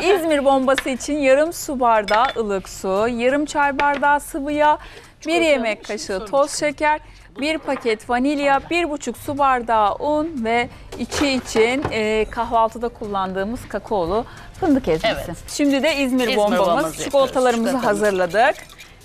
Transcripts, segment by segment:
İzmir bombası için yarım su bardağı ılık su, yarım çay bardağı sıvı yağ, bir yemek kaşığı toz şeker, bir paket vanilya, bir buçuk su bardağı un ve içi için e, kahvaltıda kullandığımız kakaolu fındık ezmesi. Evet. Şimdi de İzmir, İzmir bombamız, bombamızı çikolatalarımızı hazırladık.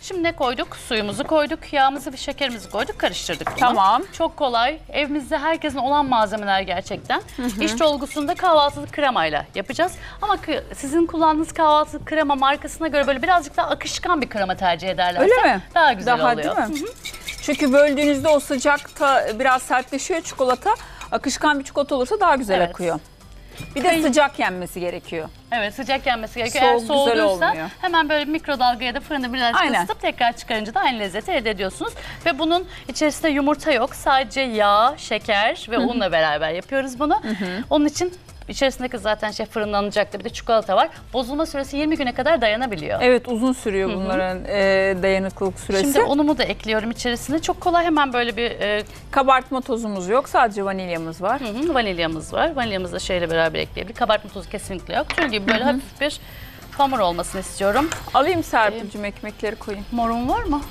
Şimdi ne koyduk? Suyumuzu koyduk, yağımızı ve şekerimizi koyduk, karıştırdık bunu. Tamam. Çok kolay. Evimizde herkesin olan malzemeler gerçekten. İç dolgusunda kahvaltılık kremayla yapacağız. Ama sizin kullandığınız kahvaltılık krema markasına göre böyle birazcık daha akışkan bir krema tercih ederlerse Öyle mi? daha güzel Daha oluyor. değil mi? Çünkü böldüğünüzde o sıcakta biraz sertleşiyor çikolata. Akışkan bir çikolata olursa daha güzel Evet. akıyor. Bir de sıcak yenmesi gerekiyor. Evet sıcak yenmesi gerekiyor. Soğuk Eğer güzel soğuduysa olmuyor. hemen böyle mikrodalga ya da fırında birazcık Aynen. ısıtıp tekrar çıkarınca da aynı lezzeti elde ediyorsunuz. Ve bunun içerisinde yumurta yok. Sadece yağ, şeker ve unla beraber yapıyoruz bunu. Onun için içerisindeki zaten şey fırınlanacaktı. Bir de çikolata var. Bozulma süresi 20 güne kadar dayanabiliyor. Evet uzun sürüyor bunların e, dayanıklılık süresi. Şimdi unumu da ekliyorum içerisine. Çok kolay hemen böyle bir e, Kabartma tozumuz yok sadece vanilyamız var. hı hı, vanilyamız var. Vanilyamızı da şeyle beraber ekleyebilir. Kabartma tozu kesinlikle yok. Tül gibi böyle hafif bir hamur olmasını istiyorum. Alayım Serpil'cim ekmekleri koyayım. Morun var mı?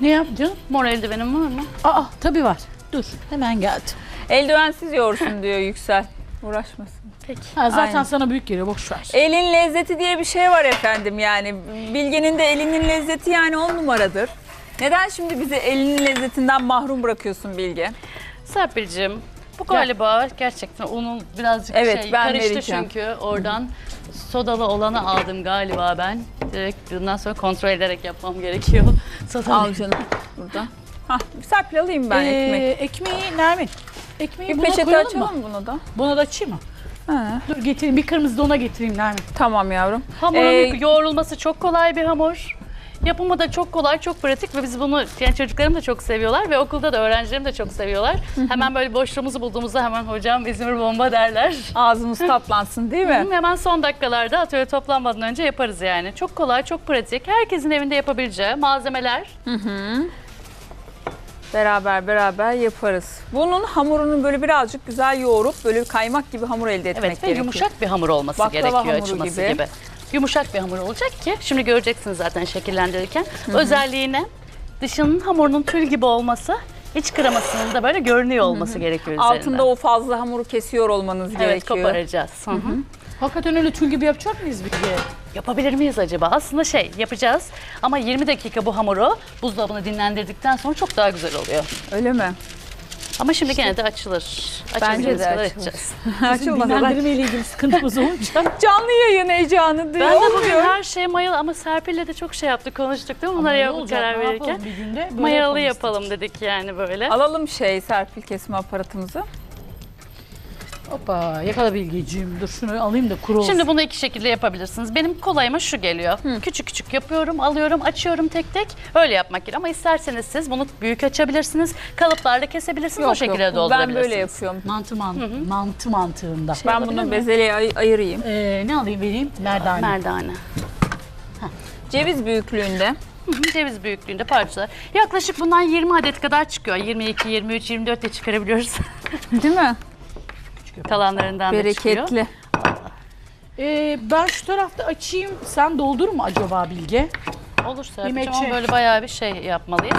Ne yaptın? Mor eldivenin var mı? Aa tabii var. Dur hemen geldi. Eldivensiz yoğursun diyor Yüksel. Uğraşmasın. Peki. Ha, zaten Aynen. sana büyük geliyor boş ver. Elin lezzeti diye bir şey var efendim yani. Bilge'nin de elinin lezzeti yani on numaradır. Neden şimdi bizi elinin lezzetinden mahrum bırakıyorsun Bilge? Serpil'cim bu galiba gerçekten onun birazcık Evet, şey ben karıştı vereceğim. çünkü oradan sodalı olanı aldım galiba ben. Direkt bundan sonra kontrol ederek yapmam gerekiyor. Sodalı. Al canım burada. Hah, Serpil alayım ben Ee, ekmek. ekmeği Nermin. Ekmeği Bir buna peçete koyalım mı? açalım bunu da. Buna da açayım mı? Ha, Dur getireyim bir kırmızı dona getireyim Nermin. tamam yavrum. Hamurun Ee, yoğrulması çok kolay bir hamur. Yapımı da çok kolay, çok pratik ve biz bunu yani çocuklarım da çok seviyorlar ve okulda da öğrencilerim de çok seviyorlar. hemen böyle boşluğumuzu bulduğumuzda hemen hocam İzmir bomba derler. Ağzımız tatlansın değil mi? Hı, Hemen son dakikalarda atölye toplanmadan önce yaparız yani. Çok kolay, çok pratik. Herkesin evinde yapabileceği malzemeler. Beraber beraber yaparız. Bunun hamurunu böyle birazcık güzel yoğurup böyle kaymak gibi hamur elde etmek Evet ve gerekiyor. yumuşak bir hamur olması Baklava gerekiyor açılması gibi. gibi. Yumuşak bir hamur olacak ki şimdi göreceksiniz zaten şekillendirirken. Özelliğine dışının hamurunun tül gibi olması, iç kremasının da böyle görünüyor olması gerekiyor üzerinde. Altında o fazla hamuru kesiyor olmanız Evet gerekiyor. koparacağız. Hı hı. Hakikaten öyle tül gibi yapacak mıyız Bilge? Yapabilir miyiz acaba? Aslında şey yapacağız ama 20 dakika bu hamuru buzdolabına dinlendirdikten sonra çok daha güzel oluyor. Öyle mi? Ama şimdi gene de açılır. Bence de açılır. açacağız. Da. Dinlendirme ile ilgili sıkıntımız olunca. Canlı yayın heyecanı diyor. Ben de bugün her şey mayalı ama Serpil'le de çok şey yaptık, konuştuk değil mi? Bunlara olacak, karar verirken. bir günde? Mayalı yapalım dedik yani böyle. Alalım şey Serpil kesme aparatımızı. Hoppa yakala Bilgeciğim. Dur şunu alayım da kuru olsun. Şimdi bunu iki şekilde yapabilirsiniz. Benim kolayıma şu geliyor. Küçük küçük yapıyorum, alıyorum, açıyorum tek tek. Öyle yapmak gerekiyor. Ama isterseniz siz bunu büyük açabilirsiniz. Kalıplarda kesebilirsiniz. o şekilde ben doldurabilirsiniz. böyle yapıyorum. Mantı man mantı mantığında. Ben bunu mi? bezelye ay- ayırayım. Ee, ne alayım vereyim? Merdane. Merdane. Ceviz büyüklüğünde. Hı hı, Ceviz büyüklüğünde parçalar. Yaklaşık bundan 20 adet kadar çıkıyor. 22, 23, 24 de çıkarabiliyoruz. Değil mi? Kalanlarından da çıkıyor. Bereketli. Ee, ben şu tarafta açayım. Sen doldur mu acaba Bilge? Olur Yemeçe. ama böyle bayağı bir şey yapmalıyız.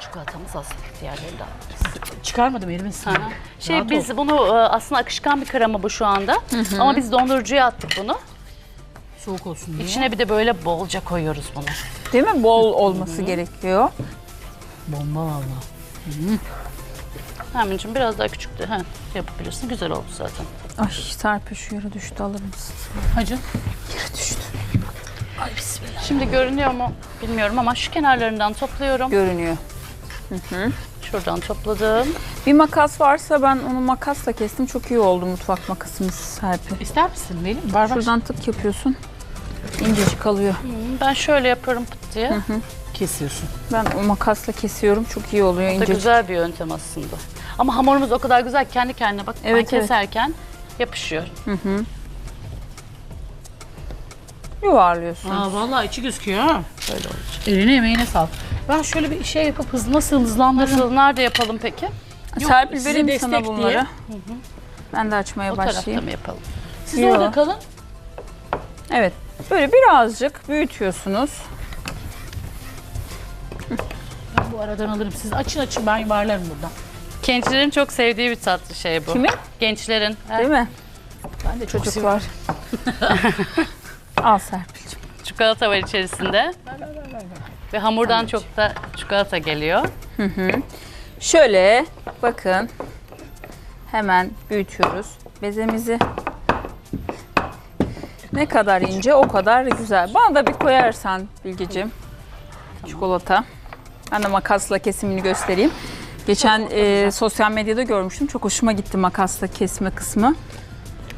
Çikolatamız az. Diğerlerini de alırız. Çıkarmadım erimesin. Aha. Şey Rahat biz bunu e, aslında akışkan bir krema bu şu anda. Ama biz dondurucuya attık bunu. Soğuk olsun diye. İçine bir de böyle bolca koyuyoruz bunu. Değil mi? Bol olması gerekiyor. Bomba valla. Hemencim biraz daha küçük de ha, yapabilirsin. Güzel oldu zaten. Ay Serpil şu yere düştü alır mısın? Hacı. Şimdi görünüyor mu bilmiyorum ama şu kenarlarından topluyorum. Görünüyor. Şuradan topladım. Bir makas varsa ben onu makasla kestim. Çok iyi oldu mutfak makasımız Serpil. İster misin benim? Var. Şuradan tık yapıyorsun. İncecik kalıyor. Ben şöyle yapıyorum pıt diye. Kesiyorsun. Ben o makasla kesiyorum. Çok iyi oluyor Bu da incecik. güzel bir yöntem aslında. Ama hamurumuz o kadar güzel ki kendi kendine bak ben Evet, evet. keserken yapışıyor. Yuvarlıyorsun. Aa vallahi içi gözüküyor ha. Böyle olacak. Eline emeğine sağlık. Ben şöyle bir şey yapıp hız nasıl hızlandırırım? Nasıl, nerede yapalım peki? Yok, Serpil vereyim sana diye. bunları. Ben de açmaya O tarafta başlayayım. mı yapalım? Siz Yok. orada kalın. Evet. Böyle birazcık büyütüyorsunuz. Ben bu aradan alırım. Siz açın açın ben yuvarlarım buradan. Gençlerin çok sevdiği bir tatlı şey bu. Kimin? Gençlerin. Değil mi? Ben de Çocuk var. Al Serpil'cim. Çikolata var içerisinde. Ve hamurdan çok da çikolata geliyor. Şöyle bakın. Hemen büyütüyoruz bezemizi. Ne kadar ince o kadar güzel. Bana da bir koyarsan Bilgeciğim. Çikolata. Ben de makasla kesimini göstereyim. Geçen e, sosyal medyada görmüştüm. Çok hoşuma gitti makasla kesme kısmı.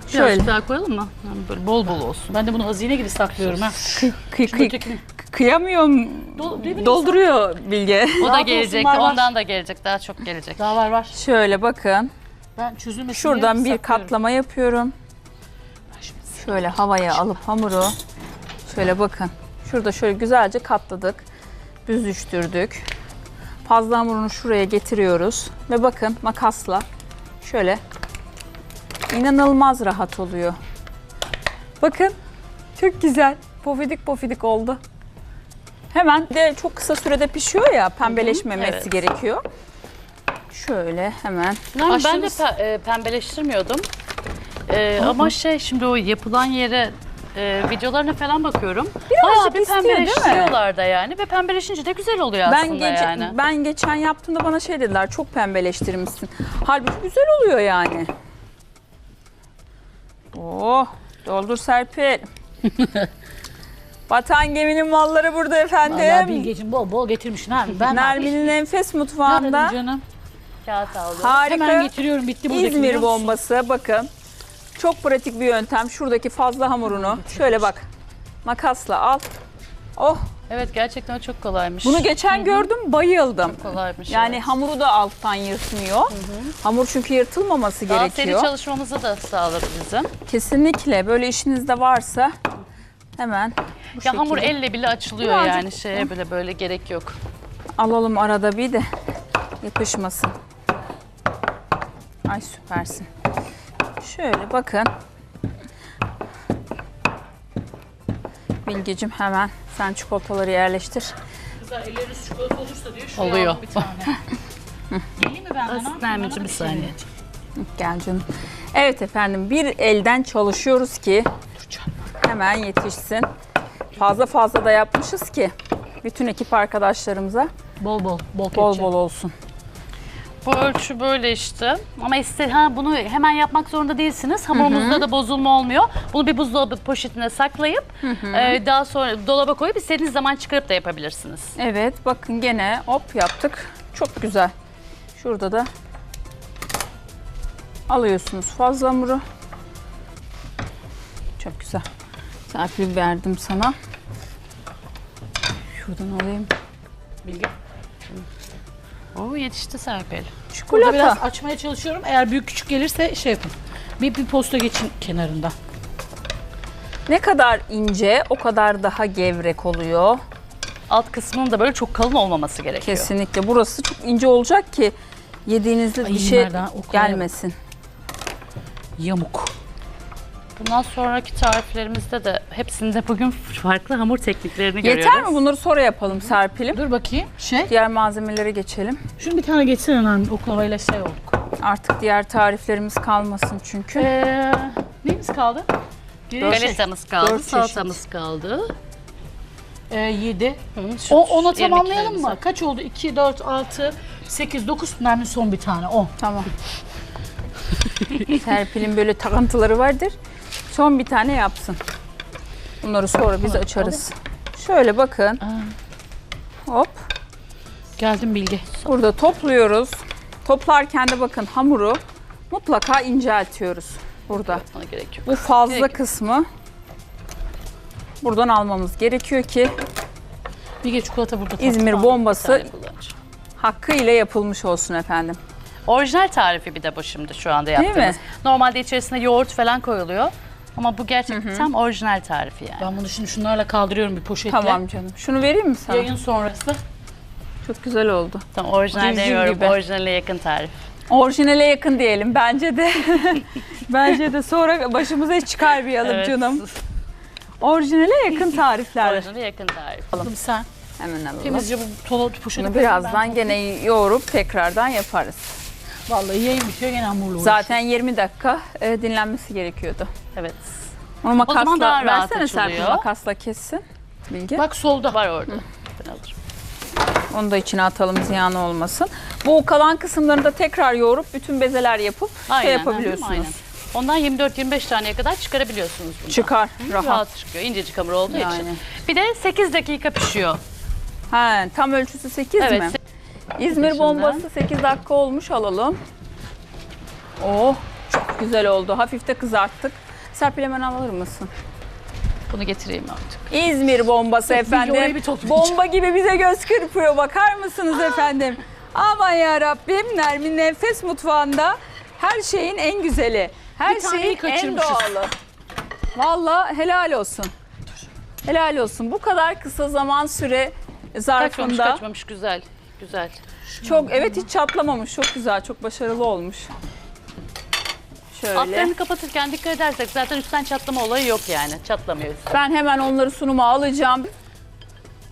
Şöyle Birazcık daha koyalım mı? Yani böyle bol bol olsun. Ben de bunu hazine gibi saklıyorum ha. kıy, kıy, kıy- kıyamıyorum. Dol- Dolduruyor Bilge. O da gelecek. var, var. Ondan da gelecek. Daha çok gelecek. Daha var var. Şöyle bakın. Ben çözülmesin Şuradan bir saklıyorum. katlama yapıyorum. Şöyle havaya alıp hamuru şöyle bakın. Şurada şöyle güzelce katladık. Büzüştürdük. Fazla hamurunu şuraya getiriyoruz ve bakın makasla şöyle inanılmaz rahat oluyor. Bakın çok güzel. Pofidik pofidik oldu. Hemen de çok kısa sürede pişiyor ya pembeleşmemesi evet. gerekiyor. Şöyle hemen Yani ben de pe- e, pembeleştirmiyordum. E, ama şey şimdi o yapılan yere e, videolarına falan bakıyorum. Bayağı bir istiyor, pembeleştiriyorlar da yani ve pembeleşince de güzel oluyor Ben aslında gece, yani. ben geçen yaptığımda bana şey dediler çok pembeleştirmişsin. Halbuki güzel oluyor yani. Oh, doldur Serpil. Vatan geminin malları burada Vallahi efendim. Bilgeciğim bol bol getirmişsin abi. Ben Nermin'in enfes Ne mutfağında canım? Kağıt aldım. harika Hemen getiriyorum bitti buradaki İzmir biliyor musun? bombası bakın. Çok pratik bir yöntem. Şuradaki fazla hamurunu şöyle bak makasla al. Oh Evet gerçekten çok kolaymış. bunu geçen gördüm bayıldım. kolaymış. Yani evet. hamuru da alttan yırtmıyor. Hamur çünkü yırtılmaması Daha seri gerekiyor. çalışmamızı da sağladı bizim. Kesinlikle böyle işinizde varsa hemen bu Ya hamur elle bile açılıyor Birazcık- yani şeye bile böyle gerek yok. alalım arada bir de yapışmasın. Ay süpersin. Şöyle bakın. Bilgicim hemen sen çikolataları yerleştir. Kızlar elleriniz çikolata olursa diyor. Şuraya Oluyor. alın bir tane. Geleyim mi ben bana? Nermin'cim bir saniye. Gel canım. Evet efendim bir elden çalışıyoruz ki hemen yetişsin. Fazla fazla da yapmışız ki bütün ekip arkadaşlarımıza Bol bol. Bol bol ketçap. bol olsun. Bu ölçü böyle işte. Ama iste, ha, bunu hemen yapmak zorunda değilsiniz. Hamurumuzda da bozulma olmuyor. Bunu bir buzdolabı poşetine saklayıp e, daha sonra dolaba koyup istediğiniz zaman çıkarıp da yapabilirsiniz. Evet bakın gene hop yaptık. Çok güzel. Şurada da alıyorsunuz fazla hamuru. Çok güzel. Serpil verdim sana. Şuradan alayım. Bilgi. Oo yetişti Serpil. Çikolata. biraz açmaya çalışıyorum. Eğer büyük küçük gelirse şey yapın. Bir, bir posta geçin kenarında. Ne kadar ince o kadar daha gevrek oluyor. Alt kısmının da böyle çok kalın olmaması gerekiyor. Kesinlikle. Burası çok ince olacak ki yediğinizde Ay, bir şey Merdan, o kadar- gelmesin. Yamuk. Bundan sonraki tariflerimizde de hepsinde bugün farklı hamur tekniklerini görüyoruz. Yeter mi? Bunları sonra yapalım Serpil'im. Dur bakayım. Şey. Diğer malzemelere geçelim. Şunu bir tane geçsene lan. Oklavayla şey olduk. Artık diğer tariflerimiz kalmasın çünkü. Ee, neyimiz kaldı? Şey. Galetamız kaldı, Dört çeşit. salatamız kaldı. Ee, 7. Hı, şu O, ona tamamlayalım mı? Kaç oldu? 2, 4, 6, 8, 9. Nermin son bir tane. 10. Tamam. Serpil'in böyle takıntıları vardır. Son bir tane yapsın. Bunları sonra biz açarız. Şöyle bakın. Hop. Geldim Bilge. Burada topluyoruz. Toplarken de bakın hamuru mutlaka inceltiyoruz burada. Bana gerek yok. Bu fazla Gerek yok. kısmı buradan almamız gerekiyor ki Bilge çikolata burada. tatlı. İzmir Bir bombası tane kullanacağım. hakkıyla yapılmış olsun efendim. Orijinal tarifi bir de bu şimdi şu anda mi? yaptığımız. Normalde içerisine yoğurt falan koyuluyor. Ama bu gerçekten tam orijinal tarifi yani. Ben bunu şimdi şunlarla kaldırıyorum bir poşetle. Tamam canım. Şunu vereyim mi sana? Yayın sonrası. Çok güzel oldu. Tam orijinal Civciv demiyorum, gibi. orijinale yakın tarif. Orijinale yakın diyelim bence de. bence de sonra başımıza hiç çıkarmayalım Evet. canım. Orijinale yakın tarifler. Orijinale yakın tarif. Aldım sen. Hemen alalım. Temizce bu tolo poşeti Bunu birazdan gene yoğurup tekrardan yaparız. Vallahi yayın bitiyor gene hamurla Zaten 20 dakika e, dinlenmesi gerekiyordu. Evet. Onu makasla zaman daha rahat versene Serpil açılıyor. makasla kessin. Bilgi. uğraşıyor. Bak solda. Var orada. Ben alırım. Onu da içine atalım ziyan olmasın. Bu kalan kısımlarını da tekrar yoğurup bütün bezeler yapıp şey yapabiliyorsunuz. Aynen. Ondan 24-25 taneye kadar çıkarabiliyorsunuz bundan. Çıkar rahat. Rahat çıkıyor. İncecik hamur olduğu Yani. için. Bir de 8 dakika pişiyor. Ha, tam ölçüsü 8 Evet. mi? İzmir Dışında. bombası 8 dakika olmuş alalım. Oh çok güzel oldu. Hafif de kızarttık. Serpil hemen alır mısın? Bunu getireyim artık. İzmir bombası efendim. bir. Bomba gibi bize göz kırpıyor. Bakar mısınız efendim? Aman ya Rabbim Nermin Nefes Mutfağı'nda her şeyin en güzeli. Her Bir şeyin en doğalı. Valla helal olsun. Helal olsun. Bu kadar kısa zaman süre Kaçmamış zarfında kaçmamış güzel. Güzel. çok evet hiç çatlamamış. Çok güzel, çok başarılı olmuş. Şöyle. Altlarını kapatırken dikkat edersek zaten üstten çatlama olayı yok yani. Çatlamıyor. Ben hemen onları sunuma alacağım.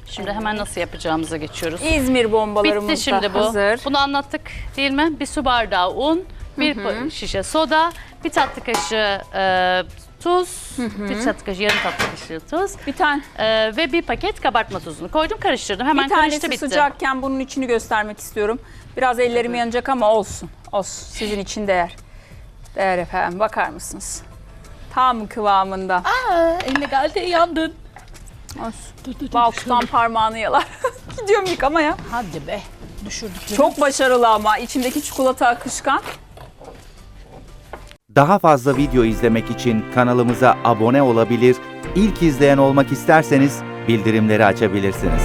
Şimdi hemen nasıl yapacağımıza geçiyoruz. İzmir bombalarımız Bitti şimdi da bu. hazır. Bunu anlattık değil mi? Bir su bardağı un, bir şişe soda, bir tatlı kaşığı e, tuz, bir tatlı kaşığı, yarım tatlı kaşığı tuz Bir tane e, ve bir paket kabartma tuzunu koydum, karıştırdım. Hemen bir karıştı bitti. sıcakken bunun içini göstermek istiyorum. Biraz ellerim yanacak ama olsun. Olsun. Sizin için değer. Değer efendim. Bakar mısınız? Tam kıvamında. Aa, eline geldi yandın. Olsun. Dur, dur, dur, Bal şöyle. tutan parmağını yalar. Gidiyorum yıkamaya. Hadi be. Düşürdük. Çok başarılı ama içindeki çikolata akışkan. Daha fazla video izlemek için kanalımıza abone olabilir, ilk izleyen olmak isterseniz bildirimleri açabilirsiniz.